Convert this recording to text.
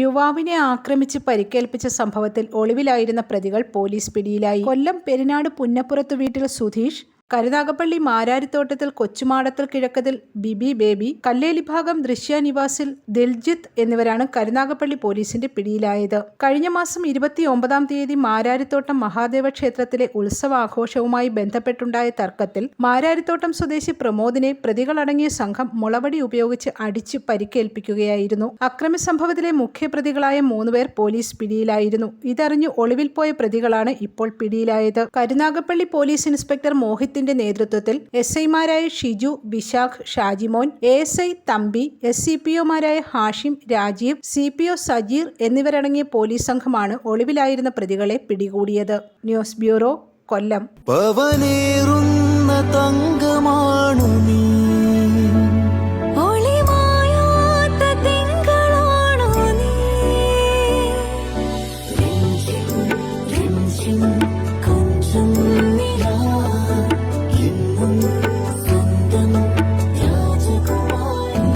യുവാവിനെ ആക്രമിച്ച് പരിക്കേൽപ്പിച്ച സംഭവത്തിൽ ഒളിവിലായിരുന്ന പ്രതികൾ പോലീസ് പിടിയിലായി. കൊല്ലം പെരിനാട് പുന്നപ്പുറത്ത് വീട്ടിൽ സുധീഷ് കരുനാഗപ്പള്ളി മാരാരിത്തോട്ടത്തിൽ കൊച്ചുമാടത്തിൽ കിഴക്കതിൽ ബിബി ബേബി കല്ലേലി ഭാഗം ദൃശ്യ നിവാസിൽ ദിൽജിത്ത് എന്നിവരാണ് കരുനാഗപ്പള്ളി പോലീസിന്റെ പിടിയിലായത്. കഴിഞ്ഞ മാസം ഇരുപത്തിയൊമ്പതാം തീയതി മാരാരിത്തോട്ടം മഹാദേവ ക്ഷേത്രത്തിലെ ഉത്സവാഘോഷവുമായി ബന്ധപ്പെട്ടുണ്ടായ തർക്കത്തിൽ മാരാരിത്തോട്ടം സ്വദേശി പ്രമോദിനെ പ്രതികളടങ്ങിയ സംഘം മുളവടി ഉപയോഗിച്ച് അടിച്ച് പരിക്കേൽപ്പിക്കുകയായിരുന്നു. അക്രമി സംഭവത്തിലെ മുഖ്യപ്രതികളായ മൂന്നുപേർ പോലീസ് പിടിയിലായിരുന്നു. ഇതറിഞ്ഞു ഒളിവിൽ പോയ പ്രതികളാണ് ഇപ്പോൾ പിടിയിലായത്. കരുനാഗപ്പള്ളി പോലീസ് ഇൻസ്പെക്ടർ മോഹിത്തിന്റെ നേതൃത്വത്തിൽ എസ് ഐമാരായ Shiju Bishakh Shajimon A S I Thampi S C P ഒമാരായ Hashim Rajeev C P O Sajeer എന്നിവരടങ്ങിയ പോലീസ് സംഘമാണ് ഒളിവിലായിരുന്ന പ്രതികളെ പിടികൂടിയത്. News bureau Kollam. രാജകുമാരി